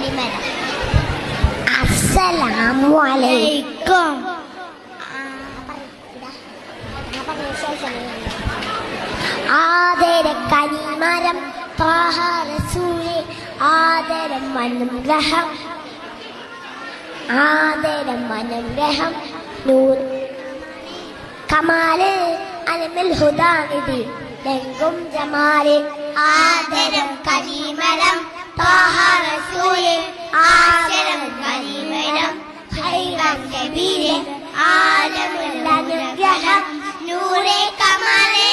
കണിമരം അസ്സലാമു അലൈക്കും ആദര കനിമരം താഹാരസൂലെ ആദരം മനുഗ്രഹം ആദരം മനുഗ്രഹം നൂർ കമാൽ അലമിൽ ഹുദാനിധി ലങ്കും ജമാൽ ആദരം കനിമരം. नबीर आलम अनुग्रह नूरे कमाले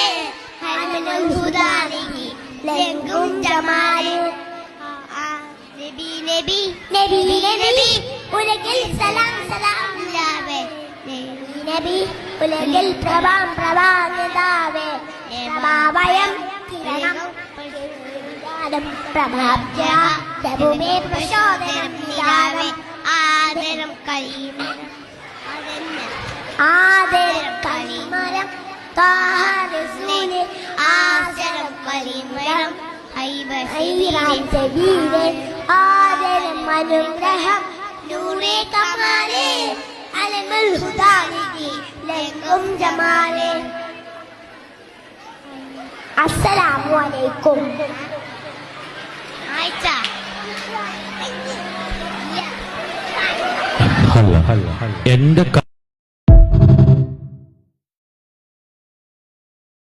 हमें खुदा देगी लंगुम जमाले नबी नबी नबी नबी उलगिल सलाम सलाम दावे नबी नबी उलगिल प्रभाम प्रभाम दावे बाबायम किरणम प्रभाभ्या प्रभुमे प्रचोदनं निरावे आदरं करीमे ആദരം കണിമരം താഹരസൂലെ ആദരം കരീമരം ഹൈറാം ഹൈബീരെ ജബീരെ ആദരം അനുഗ്രഹം നൂറെ കമാലെ അലമുൽ ഹുദാനിധി ലങ്കും ജമാലെ. അസ്സലാമു അലൈക്കും. ആയിച്ച ഹല്ല എന്റെ